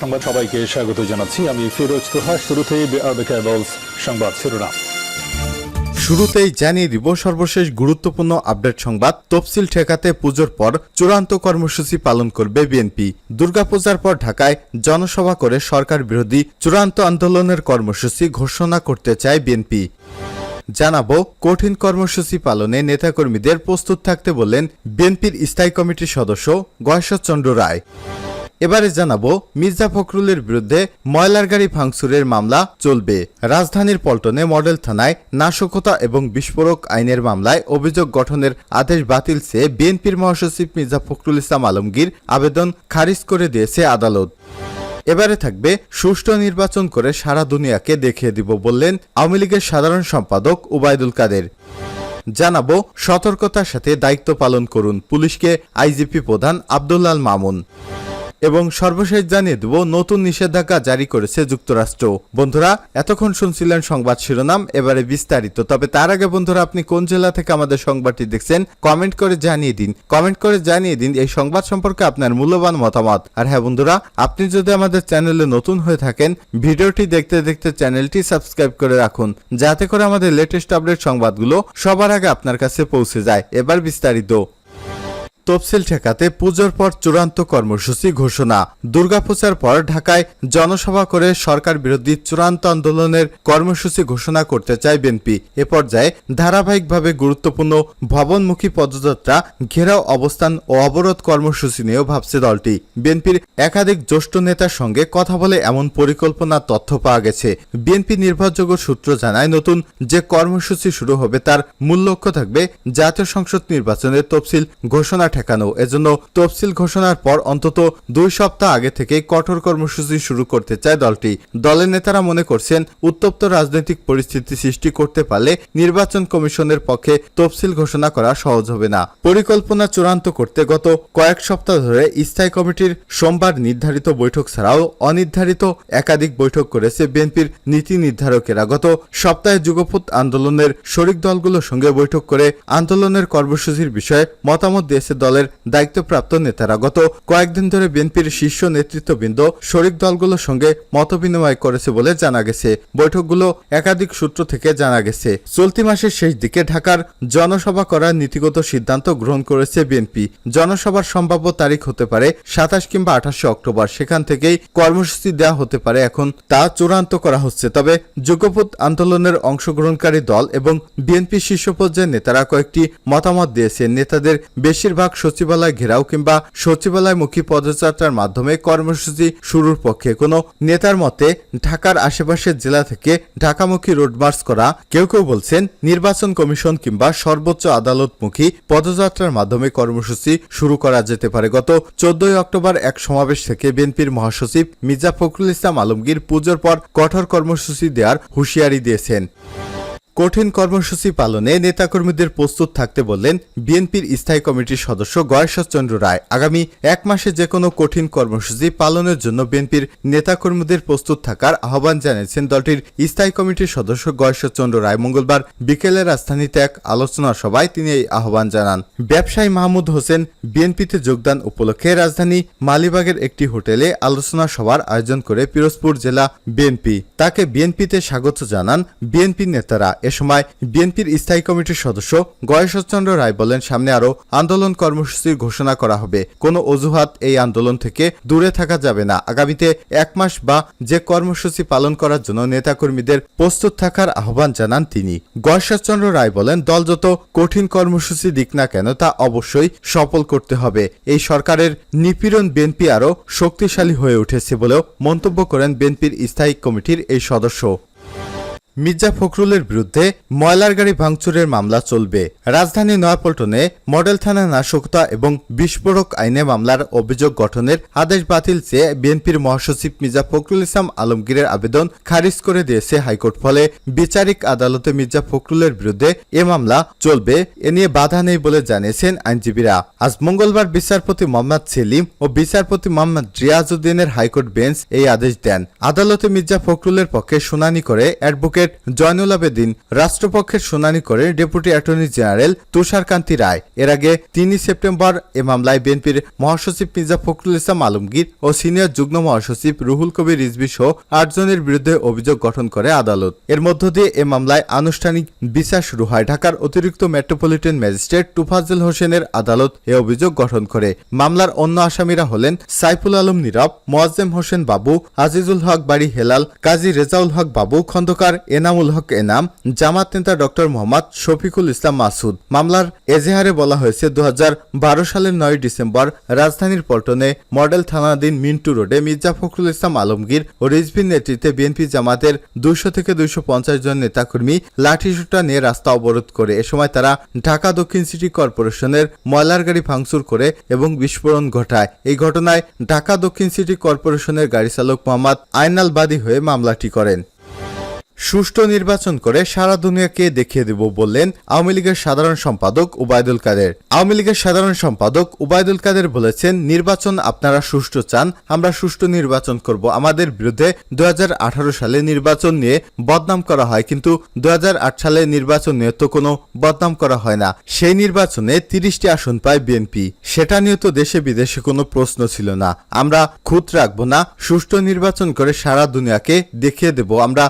সংবাদ সবাইকে স্বাগত জানাচ্ছি। আমি ফিরোজ তোহা, শুরুতেই সংবাদ শিরোনাম। শুরুতেই জানিয়ে দিব সর্বশেষ গুরুত্বপূর্ণ আপডেট সংবাদ। তফসিল ঠেকাতে পুজোর পর চূড়ান্ত কর্মসূচি পালন করবে বিএনপি। দুর্গাপূজার পর ঢাকায় জনসভা করে সরকার বিরোধী চূড়ান্ত আন্দোলনের কর্মসূচি ঘোষণা করতে চায় বিএনপি। জানাব, কঠিন কর্মসূচি পালনে নেতাকর্মীদের প্রস্তুত থাকতে বললেন বিএনপির স্থায়ী কমিটির সদস্য গয়েশ্বরচন্দ্র রায়। এবারে জানাব মির্জা ফখরুলের বিরুদ্ধে ময়লার গাড়ি ভাঙচুরের মামলা চলবে। রাজধানীর পল্টনে মডেল থানায় নাশকতা এবং বিস্ফোরক আইনের মামলায় অভিযোগ গঠনের আদেশ বাতিল চেয়ে বিএনপির মহাসচিব মির্জা ফখরুল ইসলাম আলমগীর আবেদন খারিজ করে দিয়েছে আদালত। এবারে থাকবে সুষ্ঠু নির্বাচন করে সারা দুনিয়াকে দেখিয়ে দিব বললেন আওয়ামী লীগের সাধারণ সম্পাদক উবায়দুল কাদের। জানাব সতর্কতার সাথে দায়িত্ব পালন করুন পুলিশকে আইজিপি প্রধান আব্দুল্লাল মামুন। এবং সর্বশেষ জানিয়ে দেব, নতুন নিষেধাজ্ঞা জারি করেছে যুক্তরাষ্ট্র। বন্ধুরা, এতক্ষণ শুনছিলেন সংবাদ শিরোনাম, এবারে বিস্তারিত। তবে তার আগে বন্ধুরা, আপনি কোন জেলা থেকে আমাদের সংবাদটি দেখছেন, কমেন্ট করে জানিয়ে দিন। কমেন্ট করে জানিয়ে দিন এই সংবাদ সম্পর্কে আপনার মূল্যবান মতামত। আর হ্যাঁ বন্ধুরা, আপনি যদি আমাদের চ্যানেলে নতুন হয়ে থাকেন, ভিডিওটি দেখতে দেখতে চ্যানেলটি সাবস্ক্রাইব করে রাখুন, যাতে করে আমাদের লেটেস্ট আপডেট সংবাদগুলো সবার আগে আপনার কাছে পৌঁছে যায়। এবার বিস্তারিত। তফসিল ঠেকাতে পুজোর পর চূড়ান্ত কর্মসূচি ঘোষণা। দুর্গাপূজার পর ঢাকায় জনসভা করে সরকার বিরোধী চূড়ান্ত আন্দোলনের কর্মসূচি ঘোষণা করতে চায় বিএনপি। এ পর্যায়ে ধারাবাহিকভাবে গুরুত্বপূর্ণ ভবনমুখী পদযাত্রা, ঘেরাও অবস্থান ও অবরোধ কর্মসূচি নিয়েও ভাবছে দলটি। বিএনপির একাধিক জ্যেষ্ঠ নেতার সঙ্গে কথা বলে এমন পরিকল্পনার তথ্য পাওয়া গেছে। বিএনপি নির্ভরযোগ্য সূত্র জানায়, নতুন যে কর্মসূচি শুরু হবে তার মূল লক্ষ্য থাকবে জাতীয় সংসদ নির্বাচনের তফসিল ঘোষণা ঠেকানো। এজন্য তফসিল ঘোষণার পর অন্তত দুই সপ্তাহ আগে থেকে কঠোর কর্মসূচি শুরু করতে চায় দলটি। দলের নেতারা মনে করছেন, উত্তপ্ত রাজনৈতিক পরিস্থিতি সৃষ্টি করতে পারলে নির্বাচন কমিশনের পক্ষে তফসিল ঘোষণা করা সহজ হবে না। পরিকল্পনা চূড়ান্ত করতে গত কয়েক সপ্তাহ ধরে স্থায়ী কমিটির সোমবার নির্ধারিত বৈঠক ছাড়াও অনির্ধারিত একাধিক বৈঠক করেছে বিএনপির নীতি নির্ধারকেরা। গত সপ্তাহে যুগপৎ আন্দোলনের শরিক দলগুলোর সঙ্গে বৈঠক করে আন্দোলনের কর্মসূচির বিষয়ে মতামত দিয়েছে দলের দায়িত্বপ্রাপ্ত নেতারা গত কয়েকদিন ধরে বিএনপির শীর্ষ নেতৃত্ববৃন্দ শরিক দলগুলোর সঙ্গে মতবিনিময় করেছে বলে জানা গেছে। বৈঠকগুলো একাধিক সূত্র থেকে জানা গেছে। চলতি মাসের শেষ দিকে ঢাকার জনসভা করার নীতিগত সিদ্ধান্ত গ্রহণ করেছে বিএনপি। জনসভার সম্ভাব্য তারিখ হতে পারে সাতাশ কিংবা আঠাশে অক্টোবর। সেখান থেকেই কর্মসূচি দেওয়া হতে পারে এখন। তা চূড়ান্ত করা হচ্ছে। তবে যোগ্যপথ আন্দোলনের অংশগ্রহণকারী দল এবং বিএনপি শীর্ষ পর্যায়ের নেতারা কয়েকটি মতামত দিয়েছেন। নেতাদের বেশিরভাগ সচিবালয় ঘেরাও কিংবা সচিবালয়মুখী পদযাত্রার মাধ্যমে কর্মসূচি শুরুর পক্ষে কোনো নেতার মতে ঢাকার আশেপাশের জেলা থেকে ঢাকামুখী রোড মার্চ করা কেউ কেউ বলছেন নির্বাচন কমিশন কিংবা সর্বোচ্চ আদালতমুখী পদযাত্রার মাধ্যমে কর্মসূচি শুরু করা যেতে পারে। গত চোদ্দই অক্টোবর এক সমাবেশ থেকে বিএনপির মহাসচিব মির্জা ফখরুল ইসলাম আলমগীর পুজোর পর কঠোর কর্মসূচি দেওয়ার হুঁশিয়ারি দিয়েছেন। কঠিন কর্মসূচি পালনে নেতাকর্মীদের প্রস্তুত থাকতে বললেন বিএনপির স্থায়ী কমিটির সদস্য গয়েশ্বরচন্দ্র রায়। আগামী এক মাসে যে কোনো কঠিন কর্মসূচি পালনের জন্য বিএনপির নেতাকর্মীদের প্রস্তুত থাকার আহ্বান জানিয়েছেন দলটির স্থায়ী কমিটির সদস্য গয়েশ্বরচন্দ্র রায়। মঙ্গলবার বিকেলে রাজধানীতে এক আলোচনা সভায় তিনি এই আহ্বান জানান। ব্যবসায়ী মাহমুদ হোসেন বিএনপিতে যোগদান উপলক্ষে রাজধানী মালিবাগের একটি হোটেলে আলোচনা সভার আয়োজন করে পিরোজপুর জেলা বিএনপি। তাকে বিএনপিতে স্বাগত জানান বিএনপি নেতারা এ সময় বিএনপির স্থায়ী কমিটির সদস্য গয়েশ্বরচন্দ্র রায় বলেন, সামনে আরও আন্দোলন কর্মসূচির ঘোষণা করা হবে। কোনো অজুহাত এই আন্দোলন থেকে দূরে থাকা যাবে না। আগামীতে এক মাস বা যে কর্মসূচি পালন করার জন্য নেতাকর্মীদের প্রস্তুত থাকার আহ্বান জানান তিনি। গয়েশ্বরচন্দ্র রায় বলেন, দল যত কঠিন কর্মসূচি দিক না কেন, তা অবশ্যই সফল করতে হবে। এই সরকারের নিপীড়ন বিএনপি আরও শক্তিশালী হয়ে উঠেছে বলেও মন্তব্য করেন বিএনপির স্থায়ী কমিটির এই সদস্য। মির্জা ফখরুলের বিরুদ্ধে ময়লার গাড়ি ভাঙচুরের মামলা চলবে। রাজধানী নয়াপল্টনে মডেল থানা নাশকতা এবং বিস্ফোরক আইনে মামলার অভিযোগ গঠনের আদেশ বাতিল চেয়ে বিএনপির মহাসচিব মির্জা ফখরুল ইসলাম আলমগীরের আবেদন খারিজ করে দিয়েছে হাইকোর্ট। ফলে বিচারিক আদালতে মির্জা ফখরুলের বিরুদ্ধে এ মামলা চলবে এ নিয়ে বাধা নেই বলে জানিয়েছেন আইনজীবীরা। আজ মঙ্গলবার বিচারপতি মোহাম্মদ সেলিম ও বিচারপতি মোহাম্মদ রিয়াজউদ্দিনের হাইকোর্ট বেঞ্চ এই আদেশ দেন। আদালতে মির্জা ফখরুলের পক্ষে শুনানি করে অ্যাডভোকেট অ্যাডভোকেট জয়নুল আবেদিন রাষ্ট্রপক্ষের শুনানি করেন deputy attorney general Tusharkanti Roy. এর আগে তিনই সেপ্টেম্বর এ মামলায় বিএনপির মহাসচিব মির্জা ফখরুল ইসলাম আলমগীর ও সিনিয়র যুগ্ম মহাসচিব রুহুল কবির রিজভি সহ আটজনের বিরুদ্ধে অভিযোগ গঠন করে আদালত। এর মধ্য দিয়ে এ মামলায় আনুষ্ঠানিক বিচার শুরু হয় ঢাকার অতিরিক্ত মেট্রোপলিটন ম্যাজিস্ট্রেট টুফাজ্জল হোসেনের আদালত এ অভিযোগ গঠন করে। মামলার অন্য আসামিরা হলেন সাইফুল আলম নীরব, মোয়াজ্জেম হোসেন বাবু, আজিজুল হক বাড়ি হেলাল, কাজী রেজাউল হক বাবু খন্দকার এনামুল হক এনাম, জামাত নেতা ডক্টর মোহাম্মদ শফিকুল ইসলাম মাসুদ। মামলার এজেহারে বলা হয়েছে দু হাজার বারো সালের নয় ডিসেম্বর রাজধানীর পল্টনে মডেল থানাধীন মিন্টু রোডে মির্জা ফখরুল ইসলাম আলমগীর ও রিজভির নেতৃত্বে বিএনপি জামাতের দুইশো থেকে দুইশো পঞ্চাশ জন নেতাকর্মী লাঠিসুটা নিয়ে রাস্তা অবরোধ করে। এ সময় তারা ঢাকা দক্ষিণ সিটি কর্পোরেশনের ময়লার গাড়ি ভাঙচুর করে এবং বিস্ফোরণ ঘটায়। এই ঘটনায় ঢাকা দক্ষিণ সিটি কর্পোরেশনের গাড়ি চালক মোহাম্মদ আইনাল বাদী হয়ে মামলাটি করেন। সুষ্ঠু নির্বাচন করে সারা দুনিয়াকে দেখিয়ে দেব বললেন আওয়ামী লীগের সাধারণ সম্পাদক উবায়দুল কাদের। আওয়ামী লীগের সাধারণ সম্পাদক উবায়দুল কাদের বলেছেন, নির্বাচন আপনারা সুষ্ঠু চান, আমরা সুষ্ঠু নির্বাচন করব। আমাদের বিরুদ্ধে দু সালে নির্বাচন নিয়ে বদনাম করা হয়, কিন্তু দু সালে নির্বাচন নিয়ে তো কোনো বদনাম করা হয় না। সেই নির্বাচনে তিরিশটি আসন পায় বিএনপি। সেটা নিয়ে তো দেশে বিদেশে কোনো প্রশ্ন ছিল না। আমরা খুঁত রাখব না, সুষ্ঠু নির্বাচন করে সারা দুনিয়াকে দেখিয়ে দেব। আমরা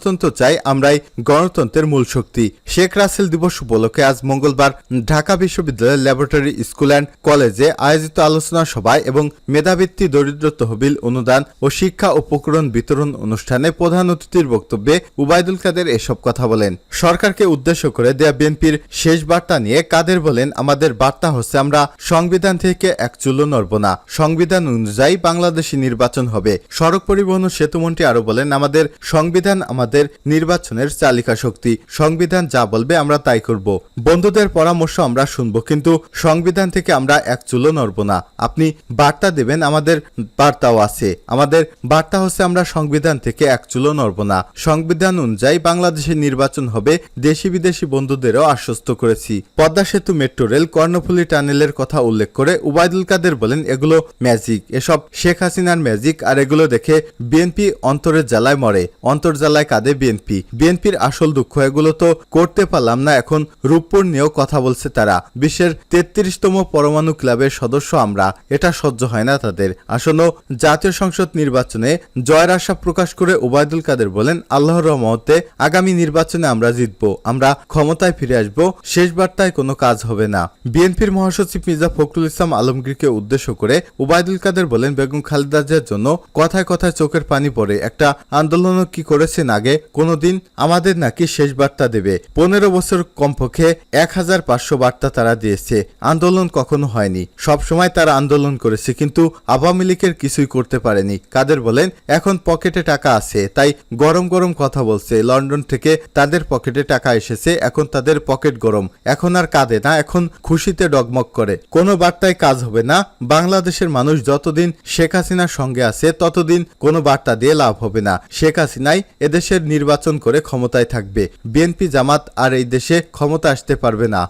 গণতন্ত্র চাই আমরাই গণতন্ত্রের মূল শক্তি। শেখ রাসেল দিবস উপলক্ষে আজ মঙ্গলবার ঢাকা বিশ্ববিদ্যালয়ের ল্যাবরেটরি স্কুল অ্যান্ড কলেজে আয়োজিত আলোচনা সভায় এবং মেধাবৃত্তি, দরিদ্র তহবিল অনুদান ও শিক্ষা উপকরণ বিতরণ অনুষ্ঠানে প্রধান অতিথির বক্তব্যে উবায়দুল কাদের এসব কথা বলেন। সরকারকে উদ্দেশ্য করে দেয়া বিএনপির শেষ বার্তা নিয়ে কাদের বলেন, আমাদের বার্তা হচ্ছে আমরা সংবিধান থেকে এক চুলো নড়ব না। সংবিধান অনুযায়ী বাংলাদেশি নির্বাচন হবে। সড়ক পরিবহন সেতুমন্ত্রী আরও বলেন, আমাদের সংবিধান আমাদের নির্বাচনের চালিকা শক্তি। সংবিধান যা বলবে আমরা তাই করব। বন্ধুদের পরামর্শ আমরা শুনব, কিন্তু সংবিধান থেকে আমরা এক চুলো নড়ব না। আপনি বার্তা দেবেন, আমাদের বার্তাও আছে। আমাদের বার্তা হচ্ছে আমরা সংবিধান থেকে এক চুলো নড়ব না। সংবিধান অনুযায়ী বাংলাদেশের নির্বাচন হবে দেশি বিদেশি বন্ধুদেরও আশ্বস্ত করেছি। পদ্মা সেতু মেট্রো রেল কর্ণফুলী টানেলের কথা উল্লেখ করে উবায়দুল কাদের বলেন, এগুলো ম্যাজিক। এসব শেখ হাসিনার ম্যাজিক, আর এগুলো দেখে বিএনপি অন্তরের জ্বালায় মরে। অন্তর জ্বালায় কাঁদে বিএনপি বিএনপির আসল দুঃখ এগুলো তো করতে পারলাম না, এখন রূপপুর নিয়েও কথা বলছে তারা। বিশ্বের তেত্রিশতম পরমাণু ক্লাবের সদস্য আমরা, এটা সহ্য হয় না তাদের। আসন্ন জাতীয় সংসদ নির্বাচনে জয়ের আশা প্রকাশ করে ওবায়দুল কাদের বলেন, আল্লাহর রহমতে আগামী নির্বাচনে আমরা জিতব, আমরা ক্ষমতায় ফিরে আসব, শেষ বার্তায় কোনো কাজ হবে না। বিএনপির মহাসচিব মির্জা ফখরুল ইসলাম আলমগীরকে উদ্দেশ্য করে ওবায়দুল কাদের বলেন, বেগম খালেদা জন্য কথায় কথায় চোখের পানি পড়ে, একটা আন্দোলনও কি করেছেন আগে কোনোদিন আমাদের নাকি শেষ বার্তা দেবে। পনেরো বছর কমপক্ষে এক হাজার পাঁচশো বার্তা তারা দিয়েছে। আন্দোলন কখনো হয়নি। সবসময় তারা আন্দোলন করেছে, কিন্তু আওয়ামী লীগের কিছুই করতে পারেনি। কাদের বলেন, এখন পকেটে টাকা আছে, তাই গরম গরম কথা বলছে। লন্ডন থেকে তাদের পকেটে টাকা এসেছে, এখন তাদের পকেট গরম। এখন আর কাঁদে না, এখন খুশিতে ডগমগ করে। কোনো বার্তায় কাজ হবে না। বাংলাদেশের মানুষ যতদিন শেখ হাসিনার সঙ্গে আছে, ততদিন কোনো বার্তা দিয়ে লাভ হবে না। শেখ হাসিনাই এদেশের নির্বাচন করে ক্ষমতায় থাকবে। বিএনপি জামাত আর এই দেশে ক্ষমতা আসতে পারবে না।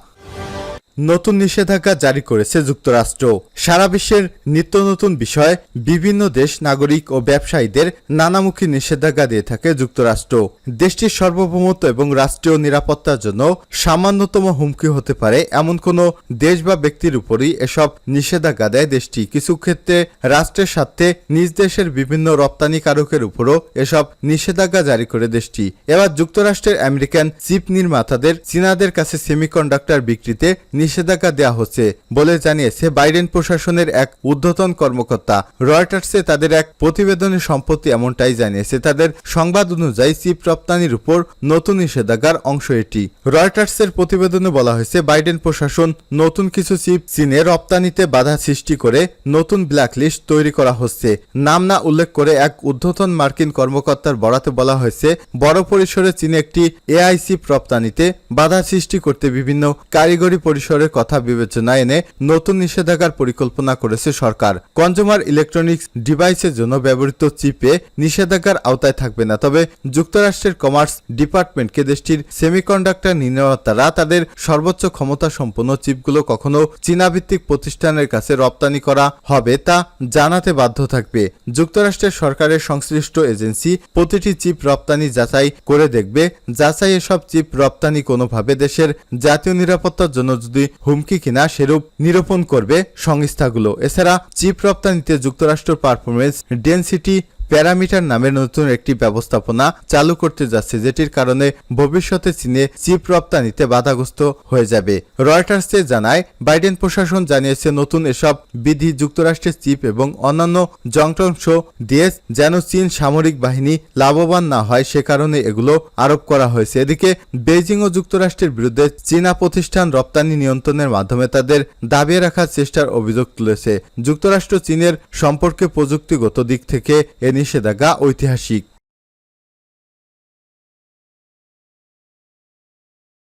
নতুন নিষেধাজ্ঞা জারি করেছে যুক্তরাষ্ট্র। সারা বিশ্বের নিত্য নতুন বিষয়ে, বিভিন্ন দেশ নাগরিক ও ব্যবসায়ীদের নানামুখী নিষেধাজ্ঞা দিয়ে থাকে যুক্তরাষ্ট্র। দেশটির সার্বভৌমত্ব এবং রাষ্ট্রীয় নিরাপত্তার জন্য সামান্যতম হুমকি হতে পারে এমন কোনো দেশ বা ব্যক্তির উপরই এসব নিষেধাজ্ঞা দেয় দেশটি। কিছু ক্ষেত্রে রাষ্ট্রের স্বার্থে নিজ দেশের বিভিন্ন রপ্তানিকারকের উপরও এসব নিষেধাজ্ঞা জারি করে দেশটি। এবার যুক্তরাষ্ট্রের আমেরিকান চিপ নির্মাতাদের, চীনাদের কাছে সেমিকন্ডাক্টর বিক্রিতে নিষেধাজ্ঞা দেওয়া হচ্ছে বলে জানিয়েছে বাইডেন প্রশাসনের এক ঊর্ধ্বতন কর্মকর্তা। রয়টার্সে তাদের এক প্রতিবেদনের সম্পত্তি এমনটাই জানিয়েছে। তাদের সংবাদ অনুযায়ী চিপ রপ্তানির উপর নতুন নিষেধাজ্ঞার অংশ এটি। রয়টার্সের প্রতিবেদনে বলা হয়েছে, বাইডেন প্রশাসন নতুন কিছু চিপ চীনে রপ্তানিতে বাধা সৃষ্টি করে নতুন ব্ল্যাকলিস্ট তৈরি করা হচ্ছে। নাম না উল্লেখ করে এক ঊর্ধ্বতন মার্কিন কর্মকর্তার বরাতে বলা হয়েছে, বড় পরিসরে চীনে একটি এআই চিপ রপ্তানিতে বাধা সৃষ্টি করতে বিভিন্ন কারিগরি পরিষদ পরিসরের কথা বিবেচনায় এনে নতুন নিষেধাজ্ঞার পরিকল্পনা করেছে সরকার। কনজুমার ইলেকট্রনিক্স ডিভাইসের জন্য ব্যবহৃত চিপে নিষেধাজ্ঞার আওতায় থাকবে না, তবে যুক্তরাষ্ট্রের কমার্স ডিপার্টমেন্টকে দেশটির সেমিকন্ডাক্টর নির্মাতারা তাদের সর্বোচ্চ ক্ষমতা সম্পন্ন চিপগুলো কখনো চীনাভিত্তিক প্রতিষ্ঠানের কাছে রপ্তানি করা হবে তা জানাতে বাধ্য থাকবে। যুক্তরাষ্ট্রের সরকারের সংশ্লিষ্ট এজেন্সি প্রতিটি চিপ রপ্তানি যাচাই করে দেখবে। যাচাই এসব চিপ রপ্তানি কোনোভাবে দেশের জাতীয় নিরাপত্তার জন্য যদি হুমকি কিনা সেরূপ নিরূপণ করবে সংস্থাগুলো। এছাড়া চিপ রপ্তানিতে যুক্তরাষ্ট্র পারফরমেন্স ডেনসিটি প্যারামিটার নামের নতুন একটি ব্যবস্থাপনা চালু করতে যাচ্ছে, যেটির কারণে ভবিষ্যতে চীনে চিপ রপ্তানিতে বাধাগ্রস্ত হয়ে যাবে। রয়টার্সে জানায়, বাইডেন প্রশাসন জানিয়েছে নতুন এসব বিধি যুক্তরাষ্ট্রের চিপ এবং অন্যান্য যন্ত্রাংশ দিয়ে যেন চীন সামরিক বাহিনী লাভবান না হয়, সে কারণে এগুলো আরোপ করা হয়েছে। এদিকে বেইজিং ও যুক্তরাষ্ট্রের বিরুদ্ধে চীনা প্রতিষ্ঠান রপ্তানি নিয়ন্ত্রণের মাধ্যমে তাদের দাবিয়ে রাখার চেষ্টার অভিযোগ তুলেছে। যুক্তরাষ্ট্র চীনের সম্পর্কে প্রযুক্তিগত দিক থেকে এ নিষেধাজ্ঞা ঐতিহাসিক।